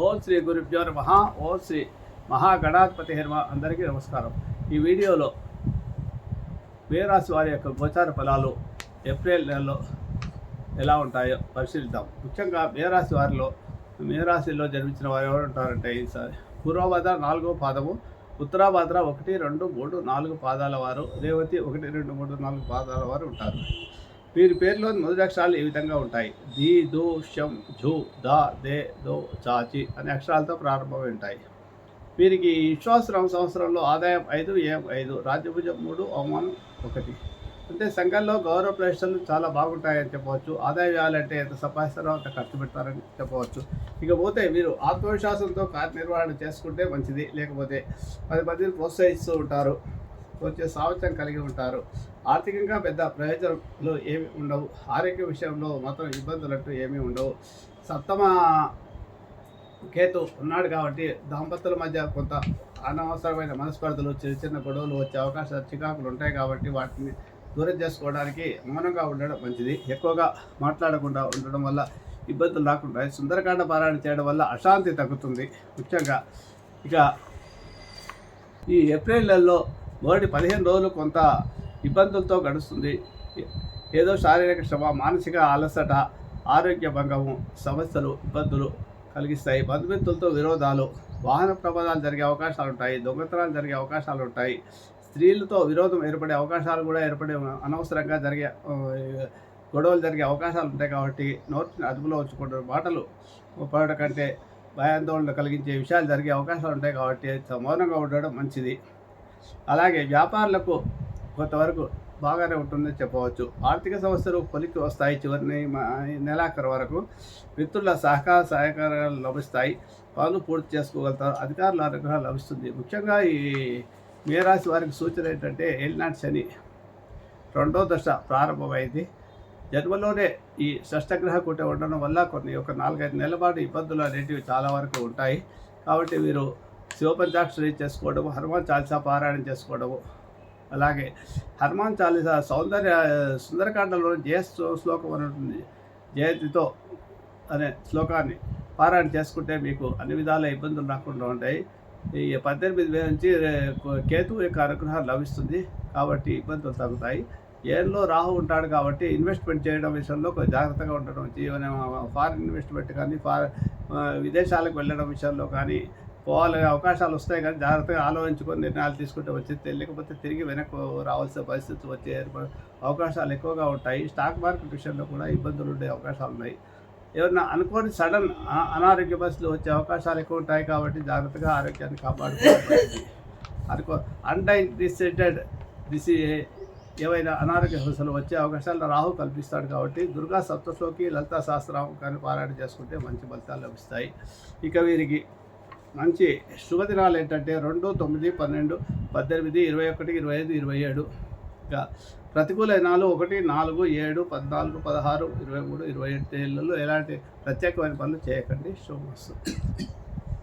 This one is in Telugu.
ఓం శ్రీ గురుభ్యో నమ. ఓం శ్రీ మహాగణాధిపతి హర్మ అందరికీ నమస్కారం. ఈ వీడియోలో మేరాశి వారి యొక్క గోచార ఫలాలు ఏప్రిల్ నెలలో ఎలా ఉంటాయో పరిశీలిద్దాం. ముఖ్యంగా మేరాశి వారిలో మేరాశిలో జన్మించిన వారు ఎవరు ఉంటారంటే ఈసారి పూర్వభద్ర నాలుగో పాదము ఉత్తరాభద్ర ఒకటి రెండు మూడు నాలుగు పాదాల వారు రేవతి ఒకటి రెండు మూడు నాలుగు పాదాల వారు ఉంటారు. వీరి పేరులోని మొదటి అక్షరాలు ఈ విధంగా ఉంటాయి? ది దో షం ఝు ద దే దో చాచి అనే అక్షరాలతో ప్రారంభమై ఉంటాయి. వీరికి విశ్వాసరం సంవత్సరంలో ఆదాయం ఐదు ఏం ఐదు రాజ్యభుజం మూడు అవమానం ఒకటి. అంటే సంఘంలో గౌరవ ప్రతిష్టలు చాలా బాగుంటాయని చెప్పవచ్చు. ఆదాయ వ్యయాలంటే ఎంత సంపాదిస్తారో అంత ఖర్చు పెడతారని చెప్పవచ్చు. ఇకపోతే వీరు ఆత్మవిశ్వాసంతో కార్యనిర్వహణ చేసుకుంటే మంచిది. లేకపోతే పది మందిని ప్రోత్సహిస్తూ ఉంటారు. కొంచెం సామర్థ్యం కలిగి ఉంటారు. ఆర్థికంగా పెద్ద ప్రయోజనాలు ఏమి ఉండవు. ఆరోగ్య విషయంలో మాత్రం ఇబ్బందులు ఏమీ ఉండవు. సప్తమ కేతు ఉన్నాడు కాబట్టి దంపతుల మధ్య కొంత అనవసరమైన మనస్పర్ధలు చిన్న చిన్న గొడవలు వచ్చే అవకాశాలు చికాకులు ఉంటాయి కాబట్టి వాటిని దూరం చేసుకోవడానికి మౌనంగా ఉండడం మంచిది. ఎక్కువగా మాట్లాడకుండా ఉండడం వల్ల ఇబ్బందులు రాకుండా సుందరకాండ పారాయణ చేయడం వల్ల అశాంతి తగ్గుతుంది. ముఖ్యంగా ఇక ఈ ఏప్రిల్ నెలలో మొదటి పదిహేను రోజులు కొంత ఇబ్బందులతో గడుస్తుంది. ఏదో శారీరక శ్రమ మానసిక అలసట ఆరోగ్య భంగము సమస్యలు ఇబ్బందులు కలిగిస్తాయి. బంధుమిత్రులతో విరోధాలు వాహన ప్రమాదాలు జరిగే అవకాశాలు ఉంటాయి దొంగతనాలు జరిగే అవకాశాలు ఉంటాయి. స్త్రీలతో విరోధం ఏర్పడే అవకాశాలు కూడా ఏర్పడే అనవసరంగా జరిగే గొడవలు జరిగే అవకాశాలు ఉంటాయి కాబట్టి నోటిని అదుపులో ఉంచుకుంటారు మాటలు పడడం కంటే భయాందోళన కలిగించే విషయాలు జరిగే అవకాశాలు ఉంటాయి కాబట్టి మౌనంగా ఉండడం మంచిది. అలాగే వ్యాపారులకు కొంతవరకు బాగానే ఉంటుందని చెప్పవచ్చు. ఆర్థిక సమస్యలు కొలిక్కి వస్తాయి చివరిని నెలాఖరు వరకు. మిత్రుల సహకార సహకారాలు లభిస్తాయి. పనులు పూర్తి చేసుకోగలుగుతారు. అధికారుల అనుగ్రహం లభిస్తుంది. ముఖ్యంగా ఈ మేరాశి వారికి సూచన ఏంటంటే ఏలినాటి శని రెండో దశ ప్రారంభమైంది. జన్మలోనే ఈ షష్టగ్రహ కూట ఉండడం వల్ల కొన్ని ఒక నాలుగైదు నెలల పాటు ఇబ్బందులు అనేటివి చాలా వరకు ఉంటాయి. కాబట్టి వీరు శివపంచాక్షరి చేసుకోవడము హనుమాన్ చాలీసా పారాయణం చేసుకోవడము. అలాగే హనుమాన్ చాలీసా సౌందర్య సుందరకాండలో జయ శ్లోకం అని ఉంటుంది. జయంతితో అనే శ్లోకాన్ని పారాయణ చేసుకుంటే మీకు అన్ని విధాల ఇబ్బందులు రాకుండా ఉంటాయి. ఈ పద్దెనిమిది వేల నుంచి కేతు కేతువు యొక్క అనుగ్రహం లభిస్తుంది. కాబట్టి ఇబ్బందులు తగ్గుతాయి. ఏళ్ళలో రాహు ఉంటాడు కాబట్టి ఇన్వెస్ట్మెంట్ చేయడం విషయంలో కొంచెం జాగ్రత్తగా ఉండడం జీవన ఫారిన్ ఇన్వెస్ట్మెంట్ కానీ ఫార్ విదేశాలకు వెళ్ళడం విషయంలో కానీ పోవాలనే అవకాశాలు వస్తాయి కానీ జాగ్రత్తగా ఆలోచించుకొని నిర్ణయాలు తీసుకుంటే వచ్చి లేకపోతే తిరిగి వెనక్కు రావాల్సిన పరిస్థితి వచ్చే అవకాశాలు ఎక్కువగా ఉంటాయి. స్టాక్ మార్కెట్ విషయంలో కూడా ఇబ్బందులు ఉండే అవకాశాలు ఉన్నాయి. ఏమన్నా అనుకోని సడన్ అనారోగ్య పరిస్థితులు వచ్చే అవకాశాలు ఎక్కువ ఉంటాయి కాబట్టి జాగ్రత్తగా ఆరోగ్యాన్ని కాపాడుకోవాలి. అనుకో అన్డైడిసైటెడ్ దిసి ఏవైనా అనారోగ్య సమస్యలు వచ్చే అవకాశాలు రాహు కల్పిస్తాడు కాబట్టి దుర్గా సప్తశ్లోకి లలితా శాస్త్రం కానీ పారాయణ చేసుకుంటే మంచి ఫలితాలు లభిస్తాయి. ఇక వీరికి మంచి శుభదినాలు ఏంటంటే రెండు తొమ్మిది పన్నెండు పద్దెనిమిది ఇరవై ఒకటి ఇరవై ఐదు ఇరవై ఏడు. ఇక ప్రతికూల దినాలు ఒకటి నాలుగు ఏడు పద్నాలుగు పదహారు ఇరవై మూడు ఇరవై ఏడు ఏళ్ళలో ఎలాంటి ప్రత్యేకమైన పనులు చేయకండి. శుభమస్తు.